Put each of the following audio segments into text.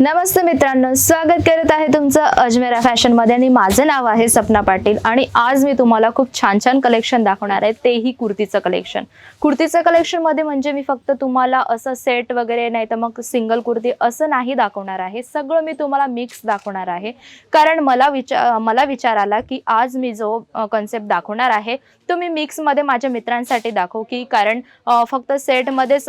नमस्ते मित्रांनो स्वागत करत आहे तुमचं अजमेरा फॅशनमध्ये आणि माझं नाव आहे सपना पाटील आणि आज मी तुम्हाला खूप छान छान कलेक्शन दाखवणार आहे. तेही कुर्तीचं कलेक्शन. कुर्तीचं कलेक्शनमध्ये म्हणजे मी फक्त तुम्हाला असं सेट वगैरे नाही तर मग सिंगल कुर्ती असं नाही दाखवणार आहे. सगळं मी तुम्हाला मिक्स दाखवणार आहे. कारण मला विचार मला विचार आला की आज मी जो कन्सेप्ट दाखवणार आहे तो मी मिक्समध्ये माझ्या मित्रांसाठी दाखवू की कारण फक्त सेटमध्येच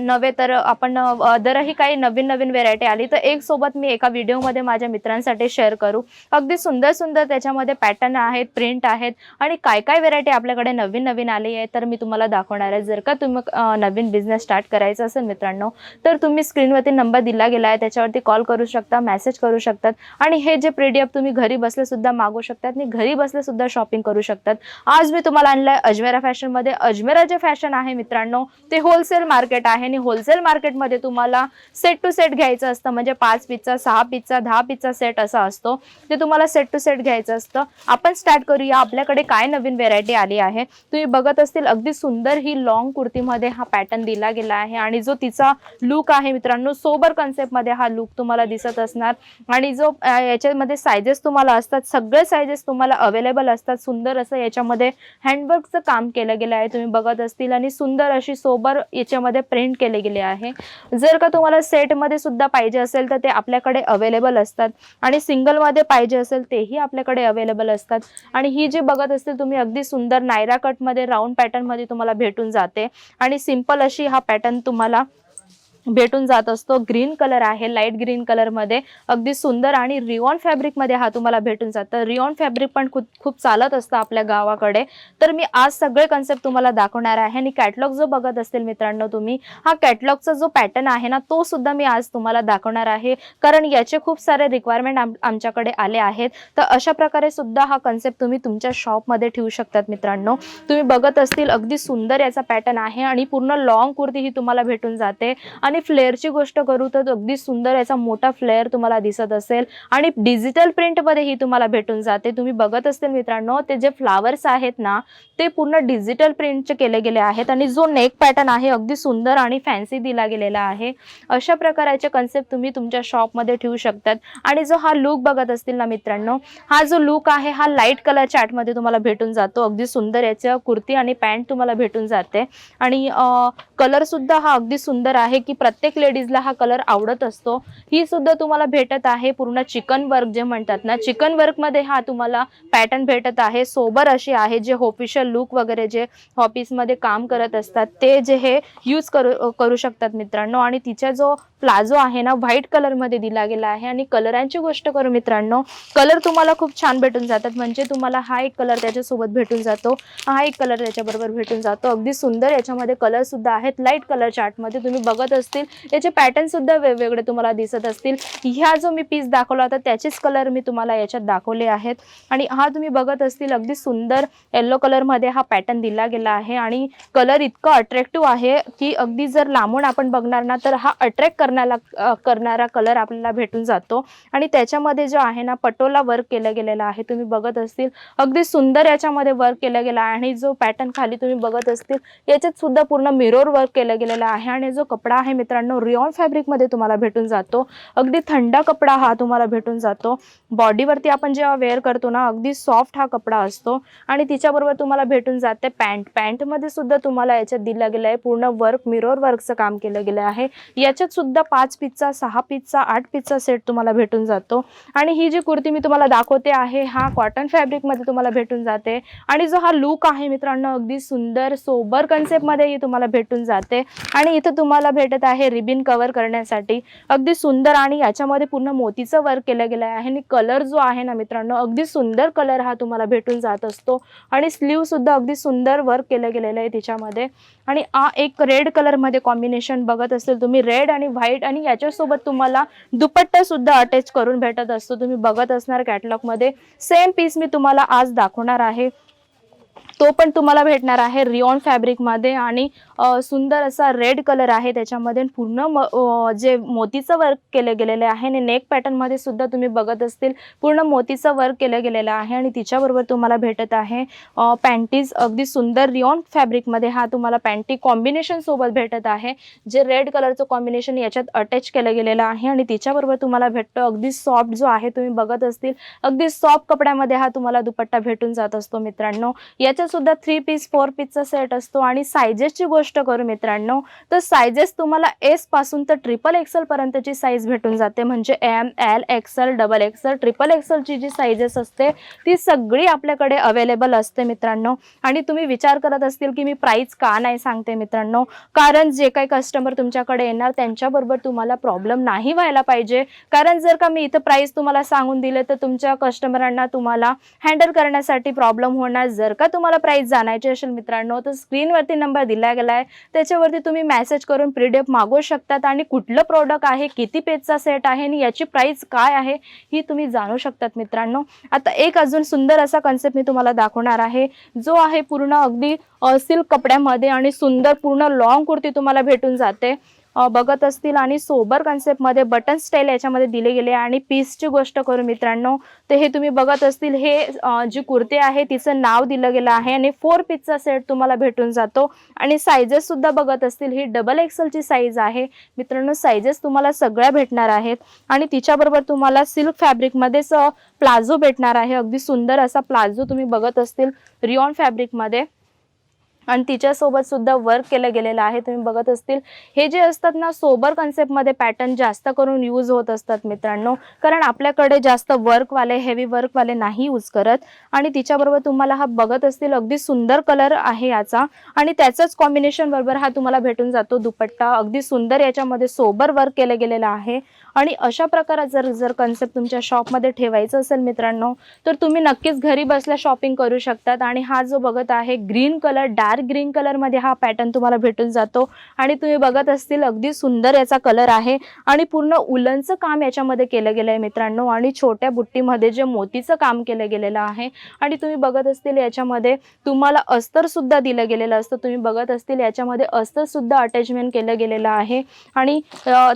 नव्हे तर आपण अदरही काही नवीन नवीन व्हेरायटी आली तर एक सोबत मी एका व्हिडिओमध्ये माझ्या मित्रांसाठी शेअर करू. अगदी सुंदर सुंदर त्याच्यामध्ये पॅटर्न आहेत प्रिंट आहेत आणि काय काय व्हेरायटी आपल्याकडे नवीन नवीन आली आहे तर मी तुम्हाला दाखवणार आहे. जर का तुम्ही नवीन बिझनेस स्टार्ट करायचा असेल मित्रांनो तर तुम्ही स्क्रीनवरती नंबर दिला गेला आहे त्याच्यावरती कॉल करू शकता मेसेज करू शकतात आणि हे जे पीडीएफ तुम्ही घरी बसले सुद्धा मागू शकतात आणि घरी बसले सुद्धा शॉपिंग करू शकतात. आज मी तुम्हाला आणलं आहे अजमेरा फॅशनमध्ये अजमेरा जे फॅशन आहे मित्रांनो ते होलसेल मार्केट आहे आणि होलसेल मार्केटमध्ये तुम्हाला सेट टू सेट घ्यायचं असतं. म्हणजे पाच पिझ्चा सहा पिझ्चा दहा पिझ्चा सेट असा असतो ते तुम्हाला सेट टू सेट घ्यायचं असतं. आपण स्टार्ट करूया. आपल्याकडे काय नवीन व्हेरायटी आली आहे? तुम्ही बघत असतील अगदी सुंदर ही लॉंग कुर्तीमध्ये हा पॅटर्न दिला गेला आहे आणि जो तिचा लुक आहे मित्रांनो सोबर कन्सेप्टमध्ये हा लुक तुम्हाला दिसत असणार. आणि जो याच्यामध्ये सायझेस तुम्हाला असतात सगळे सायझेस तुम्हाला अवेलेबल असतात. सुंदर असं याच्यामध्ये हँडवर्कचं काम केलं गेलं आहे तुम्ही बघत असतील. आणि सुंदर अशी सोबर याच्यामध्ये प्रिंट केले गेले आहे. जर का तुम्हाला सेटमध्ये सुद्धा पाहिजे असेल तर ते आपल्याकडे अवेलेबल असतात. आणि सिंगलमध्ये पाहिजे असेल तेही आपल्याकडे अवेलेबल असतात. आणि ही जी बघत असतील तुम्ही अगदी सुंदर नायरा कटमध्ये राऊंड पॅटर्नमध्ये तुम्हाला भेटून जाते. आणि सिंपल अशी हा पॅटर्न तुम्हाला भेटून जात असतो. ग्रीन कलर आहे लाइट ग्रीन कलरमध्ये अगदी सुंदर आणि रिओन फॅब्रिकमध्ये हा तुम्हाला भेटून जातं. रिओन फॅब्रिक पण खूप खूप चालत असतं आपल्या गावाकडे. तर मी आज सगळे कन्सेप्ट तुम्हाला दाखवणार आहे आणि कॅटलॉग जो बघत असतील मित्रांनो तुम्ही हा कॅटलॉगचा जो पॅटर्न आहे ना तो सुद्धा मी आज तुम्हाला दाखवणार आहे. कारण याचे खूप सारे रिक्वायरमेंट आमच्याकडे आले आहेत. तर अशा प्रकारे सुद्धा हा कन्सेप्ट तुम्ही तुमच्या शॉपमध्ये ठेवू शकतात मित्रांनो. तुम्ही बघत असतील अगदी सुंदर याचा पॅटर्न आहे आणि पूर्ण लॉंग कुर्ती ही तुम्हाला भेटून जाते. आणि फ्लेअरची गोष्ट करू तर अगदी सुंदर याचा मोठा फ्लेअर तुम्हाला दिसत असेल. आणि डिजिटल प्रिंटमध्ये ही तुम्हाला भेटून जाते. तुम्ही बघत असतील मित्रांनो ते जे फ्लावर्स आहेत ना ते पूर्ण डिजिटल प्रिंटचे केले गेले आहेत. आणि जो नेक पॅटर्न आहे अगदी सुंदर आणि फॅन्सी दिला गेलेला आहे. अशा प्रकारचे कन्सेप्ट तुम्ही तुमच्या शॉपमध्ये ठेवू शकतात. आणि जो हा लुक बघत असतील ना मित्रांनो हा जो लुक आहे हा लाइट कलर चॅटमध्ये तुम्हाला भेटून जातो. अगदी सुंदर याच्या कुर्ती आणि पॅन्ट तुम्हाला भेटून जाते. आणि कलर सुद्धा हा अगदी सुंदर आहे की प्रत्येक लेडीजला हा कलर आवडत असतो. ही सुद्धा तुम्हाला भेटत आहे. पूर्ण चिकन वर्क जे म्हणतात ना चिकन वर्कमध्ये हा तुम्हाला पॅटर्न भेटत आहे. सोबर अशी आहे जे ऑफिशियल लुक वगैरे जे ऑफिसमध्ये काम करत असतात ते जे हे यूज करू करू शकतात मित्रांनो. आणि तिचा जो प्लाझो आहे ना व्हाईट कलरमध्ये दिला गेला आहे. आणि कलरांची गोष्ट करू मित्रांनो कलर तुम्हाला खूप छान भेटून जातात. म्हणजे तुम्हाला हा एक कलर त्याच्यासोबत भेटून जातो. हा एक कलर त्याच्याबरोबर भेटून जातो. अगदी सुंदर याच्यामध्ये कलरसुद्धा आहेत. लाइट कलर चार्टमध्ये तुम्ही बघत असतील याचे पॅटर्नसुद्धा वेगवेगळे तुम्हाला दिसत असतील. ह्या जो मी पीस दाखवला होता त्याचेच कलर मी तुम्हाला याच्यात दाखवले आहेत. आणि हा तुम्ही बघत असतील अगदी सुंदर येल्लो कलरमध्ये हा पॅटर्न दिला गेला आहे. आणि कलर इतका अट्रॅक्टिव्ह आहे की अगदी जर लांबून आपण बघणार ना तर हा अट्रॅक्ट करण्याला करणारा कलर आपल्याला भेटून जातो. आणि त्याच्यामध्ये जो आहे ना पटोला वर्क केलं गेलेला आहे. तुम्ही बघत असतील अगदी सुंदर याच्यामध्ये वर्क केलं गेला आहे. आणि जो पॅटर्न खाली तुम्ही बघत असतील याच्यात सुद्धा पूर्ण मिरोर वर्क केलं गेलेलं आहे. आणि जो कपडा आहे मित्रांनो रिओन फॅब्रिकमध्ये तुम्हाला भेटून जातो. अगदी थंड कपडा हा तुम्हाला भेटून जातो. बॉडीवरती आपण जेव्हा वेअर करतो ना अगदी सॉफ्ट हा कपडा असतो. आणि तिच्याबरोबर तुम्हाला भेटून जाते पॅन्ट पॅन्टमध्ये सुद्धा तुम्हाला याच्यात दिलं गेलं आहे. पूर्ण वर्क मिरर वर्कचं काम केलं गेलं आहे. याच्यात सुद्धा पाच पिझ्चा सहा पीसचा आठ पिझ्चा सेट तुम्हाला भेटून जातो. आणि ही जी कुर्ती मी तुम्हाला दाखवते आहे हा कॉटन फॅब्रिकमध्ये तुम्हाला भेटून जाते. आणि जो हा लुक आहे मित्रांनो अगदी सुंदर सोबर कन्सेप्टमध्येही तुम्हाला भेटून जाते. आणि इथं तुम्हाला भेटत आहे रिबिन कव्हर करण्यासाठी. अगदी सुंदर आणि याच्यामध्ये पूर्ण मोतीचं वर्क केलं गेलं आहे. आणि कलर जो आहे ना मित्रांनो अगदी सुंदर कलर हा तुम्हाला भेटून जात असतो. आणि स्लीव सुद्धा अगदी सुंदर वर्क केलं गेलेलं आहे तिच्यामध्ये. आणि हा एक रेड कलरमध्ये कॉम्बिनेशन बघत असेल तुम्ही रेड आणि व्हाईट आणि याच्यासोबत तुम्हाला दुपट्टा सुद्धा अटॅच करून भेटत असतो. तुम्ही बघत असणार कॅटलॉगमध्ये सेम पीस मी तुम्हाला आज दाखवणार आहे. तो पण तुम्हाला भेटणार आहे रिओन फॅब्रिकमध्ये आणि सुंदर असा रेड कलर आहे त्याच्यामध्ये. पूर्ण म जे मोतीचं वर्क केलं गेलेलं आहे आणि नेक पॅटर्नमध्ये सुद्धा तुम्ही बघत असतील पूर्ण मोतीचं वर्क केलं गेलेलं आहे आणि तिच्याबरोबर तुम्हाला भेटत आहे. पॅन्टीज अगदी सुंदर रिओन फॅब्रिकमध्ये हा तुम्हाला पॅन्टी कॉम्बिनेशन सोबत भेटत आहे. जे रेड कलरचं कॉम्बिनेशन याच्यात अटॅच केलं गेलेलं आहे आणि तिच्याबरोबर तुम्हाला भेटतो अगदी सॉफ्ट जो आहे तुम्ही बघत असतील. अगदी सॉफ्ट कपड्यामध्ये हा तुम्हाला दुपट्टा भेटून जात असतो मित्रांनो. याच्यात सुद्धा थ्री पीस फोर पीसचा सेट असतो आणि सायजेसची गोष्ट करू मित्रांनो. तर सायझेस तुम्हाला एसपासून तर ट्रिपल एक्सेल पर्यंतची साईज भेटून जाते. म्हणजे M L XL double XL triple एक्सलची जी साईजेस असते ती सगळी आपल्याकडे अवेलेबल असते मित्रांनो. आणि तुम्ही विचार करत असतील की मी प्राईस का नाही सांगते मित्रांनो. कारण जे काही कस्टमर तुमच्याकडे येणार त्यांच्याबरोबर तुम्हाला प्रॉब्लेम नाही व्हायला पाहिजे. कारण जर का मी इथं प्राईस तुम्हाला सांगून दिले तर तुमच्या कस्टमरांना तुम्हाला हँडल करण्यासाठी प्रॉब्लेम होणार. जर का तुम्हाला प्राईस जाणायची असेल मित्रांनो तर स्क्रीनवरती नंबर दिला गेला आहे. त्याच्यावरती तुम्ही मॅसेज करून पीडीएफ मागवू शकतात आणि कुठलं प्रोडक्ट आहे किती पेजचा सेट आहे आणि याची प्राईस काय आहे ही तुम्ही जाणू शकतात मित्रांनो. आता एक अजून सुंदर असा कन्सेप्ट मी तुम्हाला दाखवणार आहे. जो आहे पूर्ण अगदी सिल्क कपड्यामध्ये आणि सुंदर पूर्ण लॉंग कुर्ती तुम्हाला भेटून जाते. बघत असतील आणि सोबर कन्सेप्टमध्ये बटन स्टाईल याच्यामध्ये दिले गेले आणि पीसची गोष्ट करू मित्रांनो. तर हे तुम्ही बघत असतील हे जी कुर्ती आहे तिचं नाव दिलं गेलं आहे आणि फोर पीसचा सेट तुम्हाला भेटून जातो. आणि सायझेस सुद्धा बघत असतील ही डबल एक्सलची साईज आहे. मित्रांनो सायझेस तुम्हाला सगळ्या भेटणार आहेत. आणि तिच्याबरोबर तुम्हाला सिल्क फॅब्रिकमध्येच प्लाझो भेटणार आहे. अगदी सुंदर असा प्लाझो तुम्ही बघत असतील रिऑन फॅब्रिकमध्ये आणि तिच्यासोबत सुद्धा वर्क केलं गेलेलं आहे. तुम्ही बघत असतील. हे जे असतात ना सोबर कन्सेप्टमध्ये पॅटर्न जास्त करून यूज होत असतात मित्रांनो. कारण आपल्याकडे जास्त वर्कवाले हेवी वर्कवाले नाही यूज करत. आणि तिच्याबरोबर तुम्हाला हा बघत असतील अगदी सुंदर कलर आहे याचा. आणि त्याचंच कॉम्बिनेशन बरोबर हा तुम्हाला भेटून जातो दुपट्टा. अगदी सुंदर याच्यामध्ये सोबर वर्क केलं गेलेलं आहे. आणि अशा प्रकारात जर जर कन्सेप्ट तुमच्या शॉपमध्ये ठेवायचं असेल मित्रांनो तर तुम्ही नक्कीच घरी बसल्या शॉपिंग करू शकतात. आणि हा जो बघत आहे ग्रीन कलर डार्क ग्रीन कलरमध्ये हा पॅटर्न तुम्हाला भेटून जातो. आणि तुम्ही बघत असतील अगदी सुंदर याचा कलर आहे. आणि पूर्ण उलनचं काम याच्यामध्ये केलं गेलं आहे मित्रांनो. आणि छोट्या बुट्टीमध्ये जे मोतीचं काम केलं गेलेलं आहे. आणि तुम्ही बघत असतील याच्यामध्ये तुम्हाला अस्तरसुद्धा दिलं गेलेलं असतं. तुम्ही बघत असतील याच्यामध्ये अस्तरसुद्धा अटॅचमेंट केलं गेलेलं आहे. आणि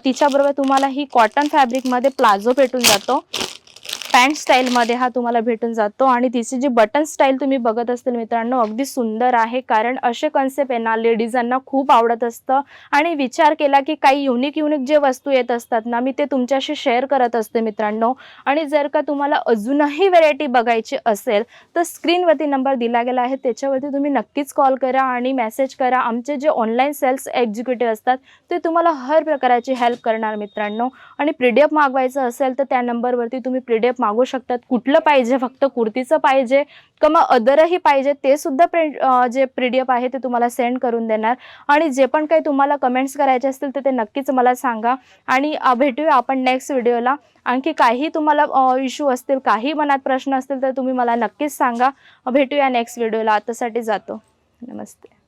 तिच्याबरोबर तुम्हाला ही कॉटन फॅब्रिकमध्ये प्लाझो भेटून जातो. पॅन्ट स्टाईलमध्ये हा तुम्हाला भेटून जातो आणि तिची जी बटन स्टाईल तुम्ही बघत असतील मित्रांनो अगदी सुंदर आहे. कारण असे कन्सेप्ट आहे ना लेडीजांना खूप आवडत असतं. आणि विचार केला की काही युनिक युनिक जे वस्तू येत असतात ना मी ते तुमच्याशी शेअर करत असते मित्रांनो. आणि जर का तुम्हाला अजूनही व्हेरायटी बघायची असेल तर स्क्रीनवरती नंबर दिला गेला आहे. त्याच्यावरती तुम्ही नक्कीच कॉल करा आणि मेसेज करा. आमचे जे ऑनलाईन सेल्स एक्झिक्युटिव्ह असतात ते तुम्हाला हर प्रकाराची हेल्प करणार मित्रांनो. आणि पीडीएफ मागवायचं असेल तर त्या नंबरवरती तुम्ही पीडीएफ मागू शकतात. कुठलं पाहिजे? फक्त कुर्तीचं पाहिजे का मग अदरही पाहिजे ते सुद्धा प्रिंट जे पीडीएफ आहे ते तुम्हाला सेंड करून देणार. आणि जे पण काही तुम्हाला कमेंट्स करायचे असतील तर ते नक्कीच मला सांगा. आणि भेटूया आपण नेक्स्ट व्हिडिओला आणखी काही तुम्हाला इश्यू असतील काही मनात प्रश्न असतील तर तुम्ही मला नक्कीच सांगा. भेटूया नेक्स्ट व्हिडिओला आतासाठी जातो. नमस्ते.